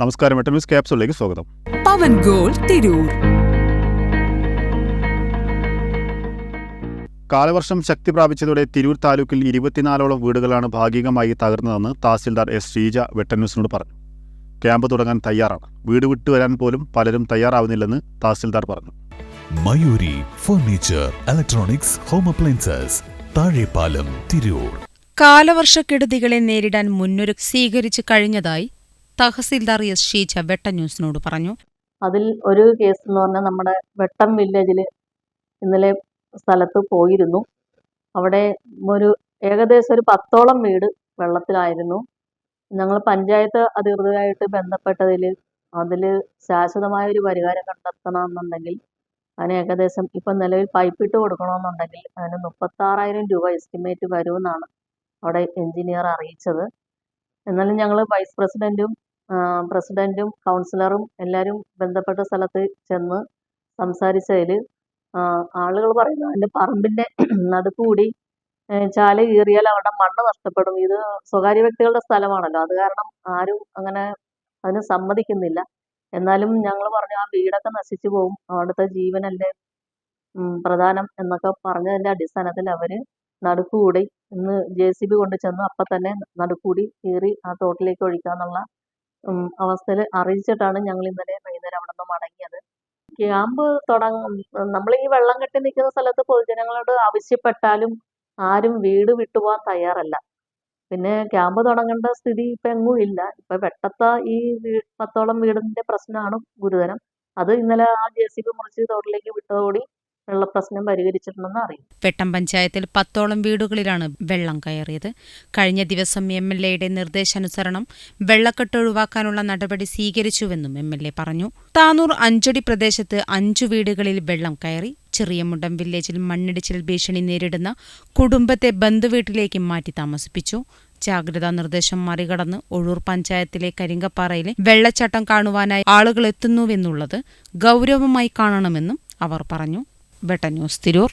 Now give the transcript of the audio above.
നമസ്കാരം. എട്ട് ന്യൂസ് ക്യാപ്സുകളിലേക്ക് സ്വാഗതം. പവൻ ഗോൾ തിരൂർ. കാലവർഷം ശക്തി പ്രാപിച്ചതോടെ തിരൂർ താലൂക്കിൽ ഇരുപത്തിനാലോളം വീടുകളാണ് ഭാഗികമായി തകർന്നതെന്ന് തഹസിൽദാർ എസ് ശ്രീജ വെട്ടന്യൂസിനോട് പറഞ്ഞു. ക്യാമ്പ് തുടങ്ങാൻ തയ്യാറാണ്. വീട് വിട്ടുവരാൻ പോലും പലരും തയ്യാറാവുന്നില്ലെന്ന് തഹസിൽദാർ പറഞ്ഞു. Mayuri furniture electronics home appliances Thazhepalam Tirur. കാലവർഷക്കെടുതികളെ നേരിടാൻ മുന്നൊരു സ്വീകരിച്ചു കഴിഞ്ഞതായി തഹസിൽദാർ എസ് ഷീജ വെട്ടം ന്യൂസിനോട് പറഞ്ഞു. അതിൽ ഒരു കേസ് എന്ന് പറഞ്ഞാൽ നമ്മുടെ വെട്ടം വില്ലേജിൽ ഇന്നലെ സ്ഥലത്ത് പോയിരുന്നു. അവിടെ ഒരു ഏകദേശം ഒരു പത്തോളം വീട് വെള്ളത്തിലായിരുന്നു. ഞങ്ങൾ പഞ്ചായത്ത് അധികൃതരായിട്ട് ബന്ധപ്പെട്ടതിൽ അതിൽ ശാശ്വതമായ ഒരു പരിഹാരം കണ്ടെത്തണമെന്നുണ്ടെങ്കിൽ അതിന് ഏകദേശം ഇപ്പം നിലവിൽ പൈപ്പിട്ട് കൊടുക്കണമെന്നുണ്ടെങ്കിൽ അതിന് മുപ്പത്താറായിരം രൂപ എസ്റ്റിമേറ്റ് വരുമെന്നാണ് അവിടെ എഞ്ചിനീയർ അറിയിച്ചത്. എന്നാലും ഞങ്ങൾ വൈസ് പ്രസിഡന്റും പ്രസിഡന്റും കൗൺസിലറും എല്ലാവരും ബന്ധപ്പെട്ട സ്ഥലത്ത് ചെന്ന് സംസാരിച്ചതിൽ ആളുകൾ പറയുന്നു അതിന്റെ പറമ്പിന്റെ നടുക്കുകൂടി ചാൽ കീറിയാൽ അവിടെ മണ്ണ് നഷ്ടപ്പെടും. ഇത് സ്വകാര്യ വ്യക്തികളുടെ സ്ഥലമാണല്ലോ. അത് കാരണം ആരും അങ്ങനെ അതിന് സമ്മതിക്കുന്നില്ല. എന്നാലും ഞങ്ങൾ പറഞ്ഞു ആ വീടൊക്കെ നശിച്ചു പോകും അവിടുത്തെ ജീവനല്ലേ പ്രധാനം എന്നൊക്കെ പറഞ്ഞതിന്റെ അടിസ്ഥാനത്തിൽ അവർ നടുക്കുകൂടി ഇന്ന് ജെ സി ബി കൊണ്ട് ചെന്ന് അപ്പം തന്നെ നടുക്കൂടി കീറി ആ തോട്ടിലേക്ക് ഒഴിക്കാന്നുള്ള അവസ്ഥയിൽ അറിയിച്ചിട്ടാണ് ഞങ്ങൾ ഇന്നലെ വൈകുന്നേരം അവിടെ നിന്ന് മടങ്ങിയത്. ക്യാമ്പ് തുടങ്ങ നമ്മൾ ഈ വെള്ളം കെട്ടി നിൽക്കുന്ന സ്ഥലത്ത് പൊതുജനങ്ങളോട് ആവശ്യപ്പെട്ടാലും ആരും വീട് വിട്ടുപോകാൻ തയ്യാറല്ല. പിന്നെ ക്യാമ്പ് തുടങ്ങേണ്ട സ്ഥിതി ഇപ്പം എങ്ങും ഇല്ല. ഇപ്പൊ വെട്ടത്ത ഈ പത്തോളം വീടിന്റെ പ്രശ്നമാണ് ഗുരുതരം. അത് ഇന്നലെ ആ ജെ സി ബി മുറിച്ച് തോട്ടിലേക്ക് വിട്ടതോടെ വെള്ളപ്രശ്നം പരിഹരിച്ചിട്ടുണ്ടെന്ന് അറിയും. വെട്ടം പഞ്ചായത്തിൽ പത്തോളം വീടുകളിലാണ് വെള്ളം കയറിയത്. കഴിഞ്ഞ ദിവസം എം എൽ എയുടെ നിർദ്ദേശാനുസരണം വെള്ളക്കെട്ട് ഒഴിവാക്കാനുള്ള നടപടി സ്വീകരിച്ചുവെന്നും എം എൽ എ പറഞ്ഞു. താനൂർ അഞ്ചടി പ്രദേശത്ത് അഞ്ചു വീടുകളിൽ വെള്ളം കയറി ചെറിയമുണ്ടം വില്ലേജിൽ മണ്ണിടിച്ചിൽ ഭീഷണി നേരിടുന്ന കുടുംബത്തെ ബന്ധുവീട്ടിലേക്ക് മാറ്റി താമസിപ്പിച്ചു. ജാഗ്രതാ നിർദ്ദേശം മറികടന്ന് ഒഴൂർ പഞ്ചായത്തിലെ കരിങ്കപ്പാറയിലെ വെള്ളച്ചാട്ടം കാണുവാനായി ആളുകൾ എത്തുന്നുവെന്നുള്ളത് ഗൗരവമായി കാണണമെന്നും അവർ പറഞ്ഞു. വെട്ട ന്യൂസ് തിരൂർ